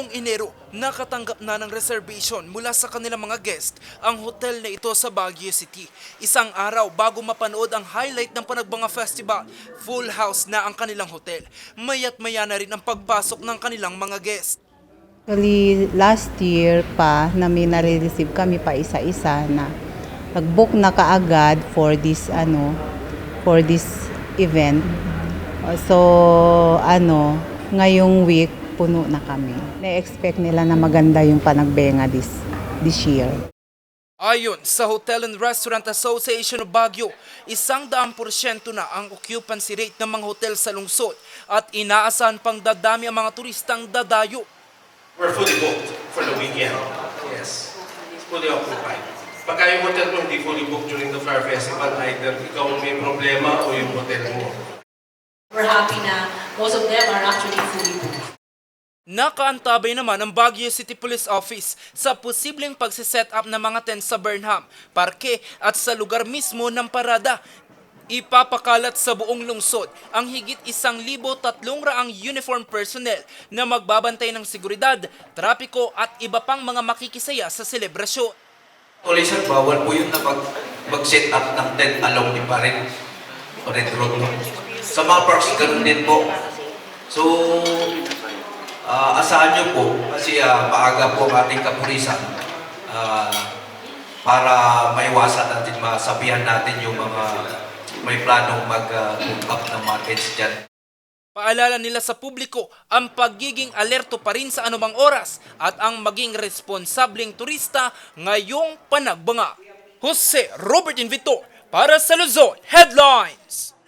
Noong Enero, nakatanggap na ng reservation mula sa kanilang mga guest ang hotel na ito sa Baguio City. Isang araw bago mapanood ang highlight ng Panagbanga Festival, full house na ang kanilang hotel. Mayat maya na rin ang pagpasok ng kanilang mga guest. Actually, last year pa na may nare-receive kami pa isa-isa na nag-book na kaagad for this ano for this event. So ano, ngayong week puno na kami. Na-expect nila na maganda yung panagbenga this this year. Ayon sa Hotel and Restaurant Association of Baguio, isang daang porsyento na ang occupancy rate ng mga hotel sa lungsod at inaasahan pang dadami ang mga turistang dadayo. We're fully booked for the weekend. Yes. Fully occupied. Pagka yung hotel mo hindi fully booked during the Flower Festival, either ikaw ang may problema o yung hotel mo. We're happy na most of them are actually fully booked. Nakaantabay naman ang Baguio City Police Office sa posibleng pagsiset up ng mga tent sa Burnham, parke at sa lugar mismo ng parada. Ipapakalat sa buong lungsod ang higit isang libo tatlong raang uniform personnel na magbabantay ng seguridad, trapiko at iba pang mga makikisaya sa selebrasyon. Sir, bawal po yun na mag, mag-set up ng tent along the parent o red road. Sa mga parks, ganun din po. So, ah, asahan nyo po, kasi ah, maaga po ang ating kapulisan ah, para maiwasan natin, masabihan natin yung mga may planong mag-hook up ng mga tents dyan. Paalala nila sa publiko ang pagiging alerto pa rin sa anumang oras at ang maging responsableng turista ngayong panagbanga. Jose Robert Invitor para sa Luzon Headlines!